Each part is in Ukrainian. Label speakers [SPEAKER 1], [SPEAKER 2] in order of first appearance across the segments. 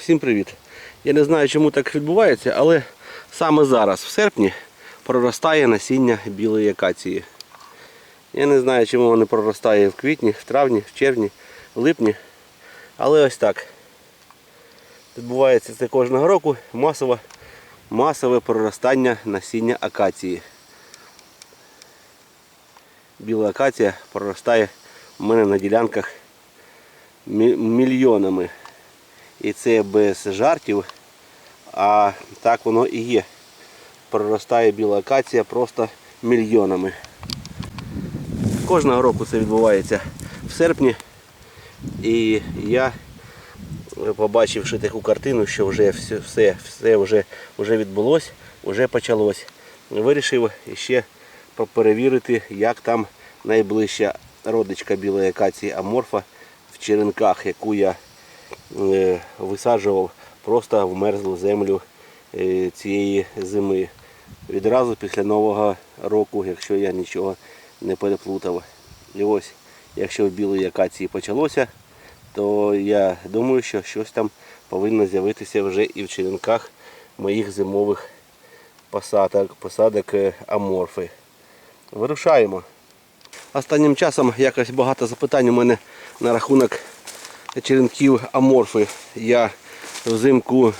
[SPEAKER 1] Всім привіт! Я не знаю, чому так відбувається, але саме зараз, в серпні, проростає насіння білої акації. Я не знаю, чому воно проростає в квітні, в травні, в червні, в липні. Але ось так. Відбувається це кожного року масове, масове проростання насіння акації. Біла акація проростає у мене на ділянках мільйонами. І це без жартів, а так воно і є. Проростає біла акація просто мільйонами. Кожного року це відбувається в серпні. І я, побачивши таку картину, що вже все, все, все вже, вже відбулось, вже почалось, вирішив ще перевірити, як там найближча родичка білої акації аморфа в черенках, яку я висаджував просто в мерзлу землю е, цієї зими. Відразу після Нового року, якщо я нічого не переплутав. І ось, якщо в білої акації почалося, то я думаю, що щось там повинно з'явитися вже і в черенках моїх зимових посадок, посадок е, аморфи. Вирушаємо. Останнім часом якось багато запитань у мене на рахунок черенків аморфи. Я взимку,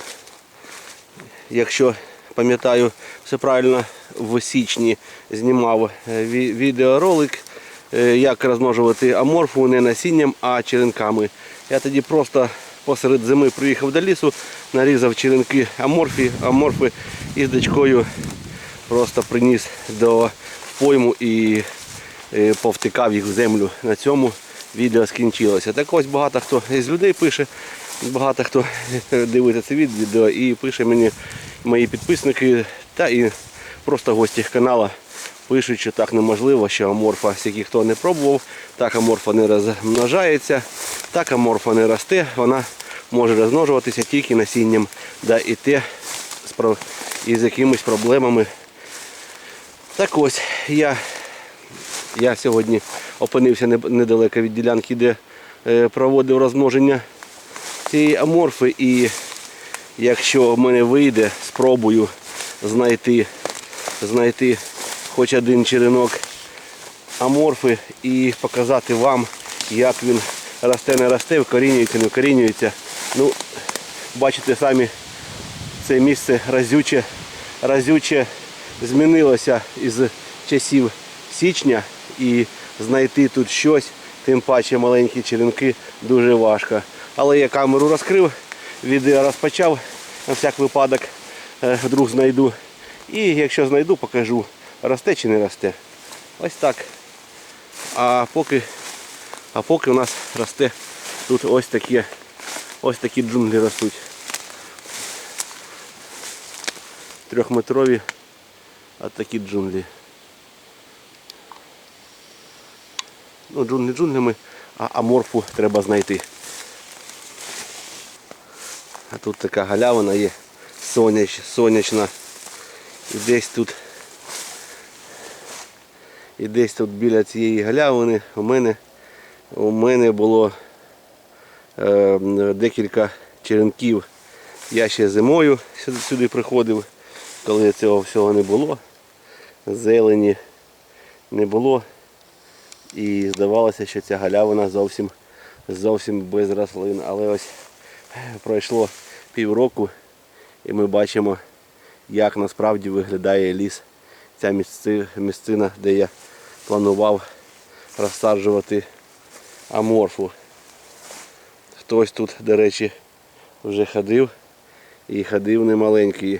[SPEAKER 1] якщо пам'ятаю все правильно, в січні знімав е, відеоролик, е, як розмножувати аморфу не насінням, а черенками. Я тоді просто посеред зими приїхав до лісу, нарізав черенки аморфі, аморфи і з дочкою просто приніс до пойму і е, повтикав їх в землю. На цьому відео скінчилося. Так ось багато хто із людей пише, багато хто дивиться це відео і пише мені мої підписники та і просто гості каналу пишуть, що так неможливо, що аморфа, скільки хто не пробував, так аморфа не розмножається, так аморфа не росте, вона може розмножуватися тільки насінням, да і те з із якимись проблемами. Так ось я я сьогодні опинився недалеко від ділянки, де е, проводив розмноження цієї аморфи. І якщо в мене вийде, спробую знайти, знайти хоч один черенок аморфи і показати вам, як він росте, не росте, вкорінюється, не вкорінюється. Ну, бачите самі, це місце разюче, разюче змінилося із часів січня і знайти тут щось, тим паче маленькі черенки, дуже важко. Але я камеру розкрив, відео розпочав, на всяк випадок е, вдруг знайду. І якщо знайду, покажу, росте чи не росте. Ось так. А поки, а поки у нас росте тут ось такі, ось такі джунглі ростуть. Трьохметрові а такі джунглі. Ну, джунглі джунглями, а аморфу треба знайти. А тут така галявина є соняч, сонячна. І десь тут і десь тут біля цієї галявини у мене у мене було е, декілька черенків. Я ще зимою сюди, сюди приходив, коли цього всього не було. Зелені не було. І здавалося, що ця галявина зовсім, зовсім без рослин. Але ось пройшло півроку і ми бачимо, як насправді виглядає ліс. Ця місцина, де я планував розсаджувати аморфу. Хтось тут, до речі, вже ходив і ходив немаленький.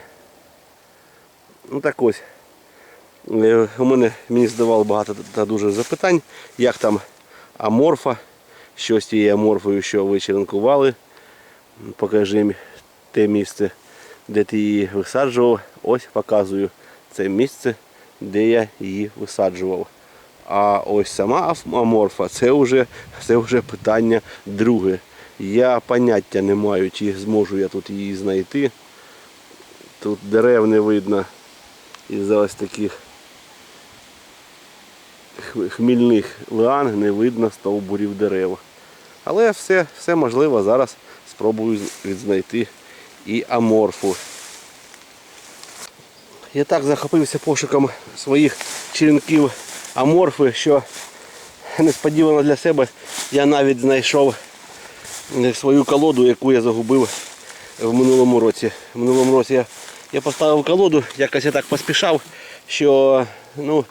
[SPEAKER 1] Ну так ось. Е, У мене мені здавало багато та дуже запитань, як там аморфа, що з тією аморфою, що ви черенкували. Покажи те місце, де ти її висаджував. Ось показую це місце, де я її висаджував. А ось сама аморфа це вже, це вже питання друге. Я поняття не маю, чи зможу я тут її знайти. Тут дерев не видно із-за ось таких хмільних лиан не видно стовбурів дерев. Але все, все можливо, зараз спробую відзнайти і аморфу. Я так захопився пошуком своїх черенків аморфи, що несподівано для себе я навіть знайшов е, свою колоду, яку я загубив в минулому році. В минулому році я, я поставив колоду, якось я так поспішав, що ну,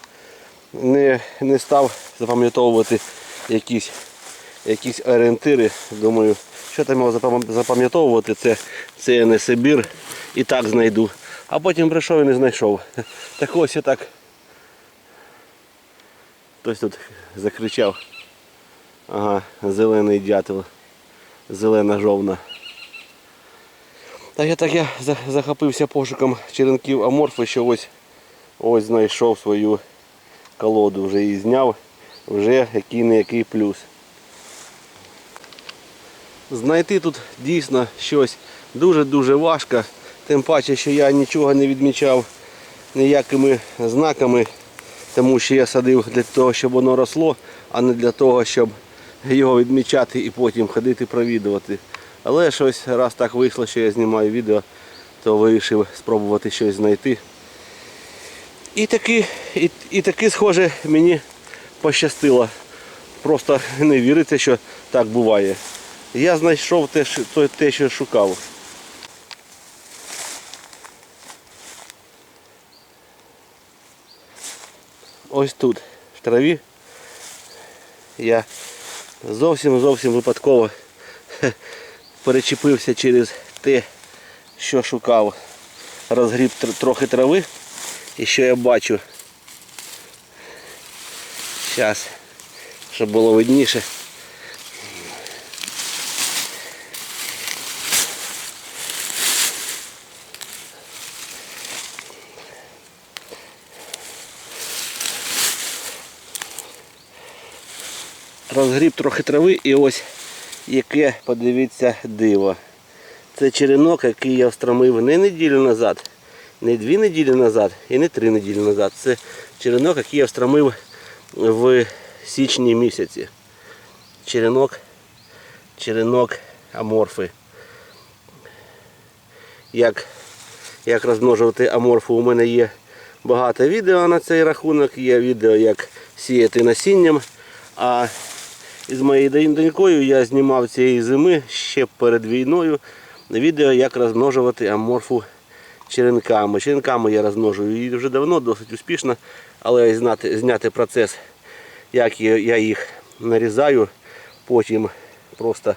[SPEAKER 1] не, не став запам'ятовувати якісь, якісь орієнтири. Думаю, що там його запам'ятовувати, це, це не Сибір і так знайду. А потім прийшов і не знайшов. Так ось я так. Хтось тут закричав. Ага, зелений дятел. Зелена жовна. Так я так я захопився пошуком черенків аморфи, що ось ось знайшов свою колоду, вже її зняв, вже який не який плюс. Знайти тут дійсно щось дуже-дуже важко, тим паче, що я нічого не відмічав ніякими знаками, тому що я садив для того, щоб воно росло, а не для того, щоб його відмічати і потім ходити провідувати. Але щось раз так вийшло, що я знімаю відео, то вирішив спробувати щось знайти. І таки, і, і таки, схоже, мені пощастило. Просто не віриться, що так буває. Я знайшов те, що- те що шукав. Ось тут, в траві, я зовсім зовсім випадково перечепився через те, що шукав. Розгріб трохи трави. І що я бачу? Зараз, щоб було видніше. Розгріб трохи трави і ось яке, подивіться, диво. Це черенок, який я встромив не неділю назад, не дві неділі назад і не три неділі назад. Це черенок, який я встромив в січні місяці. Черенок, черенок аморфи. Як, як розмножувати аморфу, у мене є багато відео на цей рахунок, є відео, як сіяти насінням. А із моєю донькою я знімав цієї зими ще перед війною відео, як розмножувати аморфу черенками. Черенками я розмножую її вже давно, досить успішно, але знати, зняти процес, як я їх нарізаю, потім просто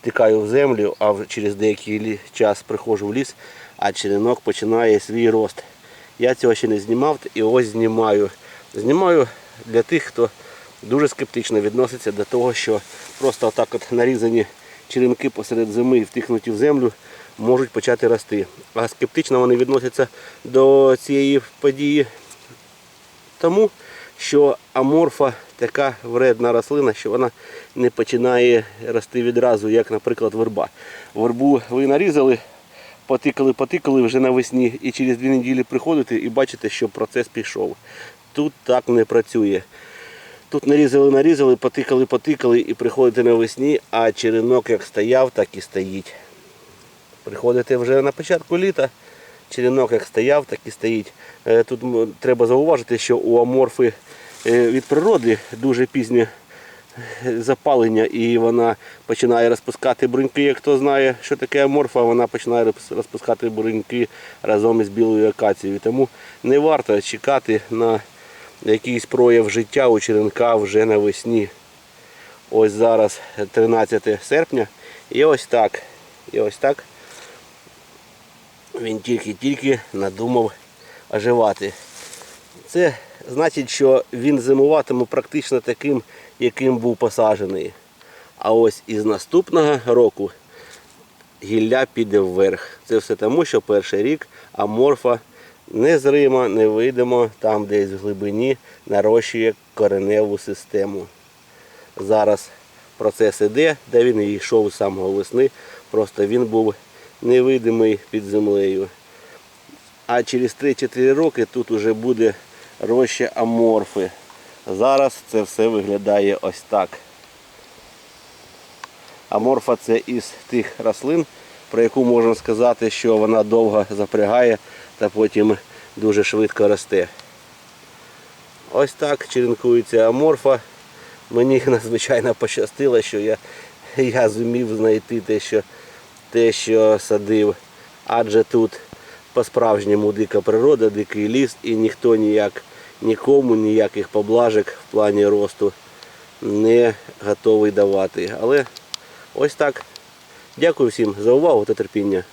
[SPEAKER 1] втикаю в землю, а через деякий час приходжу в ліс, а черенок починає свій рост. Я цього ще не знімав і ось знімаю. Знімаю для тих, хто дуже скептично відноситься до того, що просто отак от нарізані черенки посеред зими і втикнуті в землю можуть почати рости. А скептично вони відносяться до цієї події тому, що аморфа така вредна рослина, що вона не починає рости відразу, як, наприклад, верба. Вербу ви нарізали, потикали, потикали вже навесні і через дві неділі приходите і бачите, що процес пішов. Тут так не працює. Тут нарізали, нарізали, потикали, потикали і приходите навесні, а черенок як стояв, так і стоїть. Приходите вже на початку літа, черенок як стояв, так і стоїть. Е, Тут треба зауважити, що у аморфи е, від природи дуже пізнє е, запалення і вона починає розпускати бруньки. Хто знає, що таке аморфа, вона починає розпускати бруньки разом із білою акацією. Тому не варто чекати на якийсь прояв життя у черенка вже навесні. Ось зараз 13 серпня. І ось так. І ось так він тільки-тільки надумав оживати. Це значить, що він зимуватиме практично таким, яким був посаджений. А ось із наступного року гілля піде вверх. Це все тому, що перший рік аморфа незримо, невидимо, там десь в глибині нарощує кореневу систему. Зараз процес іде, де він йшов з самого весни, просто він був невидимий під землею. А через 3-4 роки тут уже буде роща аморфи. Зараз це все виглядає ось так. Аморфа це із тих рослин, про яку можна сказати, що вона довго запрягає та потім дуже швидко росте. Ось так черенкується аморфа. Мені надзвичайно пощастило, що я, я зумів знайти те, що, те, що садив. Адже тут по-справжньому дика природа, дикий ліс і ніхто ніяк, нікому ніяких поблажок в плані росту не готовий давати. Але ось так. Дякую всім за увагу та терпіння.